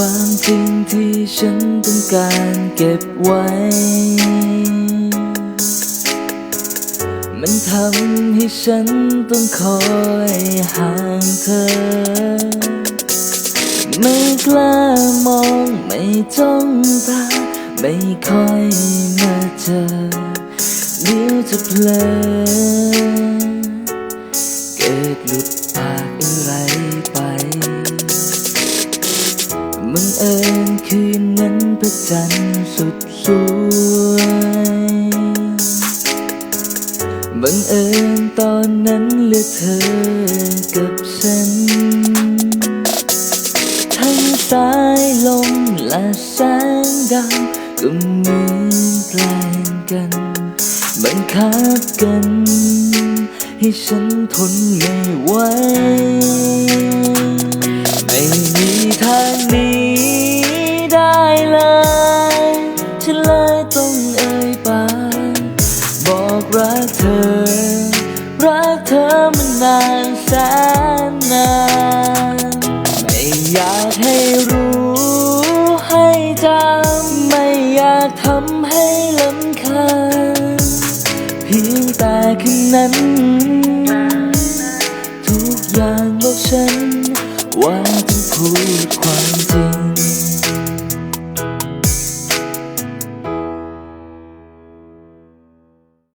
ความจริงที่ฉันต้องการเก็บไว้ มันทำให้ฉันต้องคอยห่างเธอ ไม่กล้ามองไม่จ้องตา ไม่ค่อยมาเจอเดี๋ยวจะเพลอ บังเอิญคืนนั้นพระจันทร์สุดสวยบังเอิญตอนนั้นเหลือเธอกับฉัน ทั้งสายลมและแสงดาวก็เหมือนแปลงกัน บังคับกัน ให้ฉันทนไม่ไหว รักเธอ รักเธอมานานแสนนาน ไม่อยากให้รู้ให้จำไม่อยากทำให้ลำคาญเพียงแต่คืนนั้น